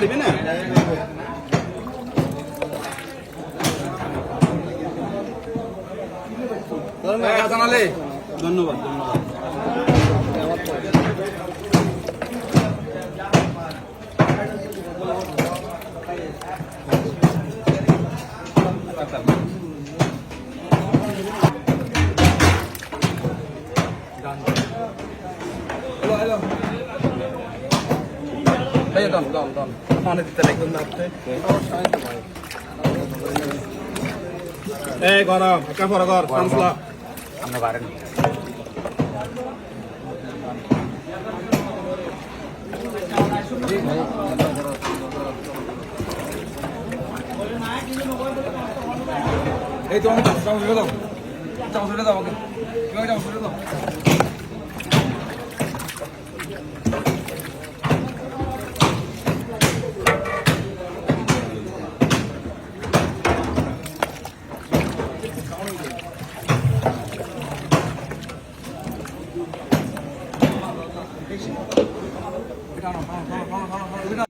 পারবি না জানালে ধন্যবাদ ধন্যবাদ Hello, hello. এই গরম একা পর কর পাঁচলা আমরা পারেন এই তো আমি চামচ দাও চামচ দাও আমাকে। চামচ দাও? এটা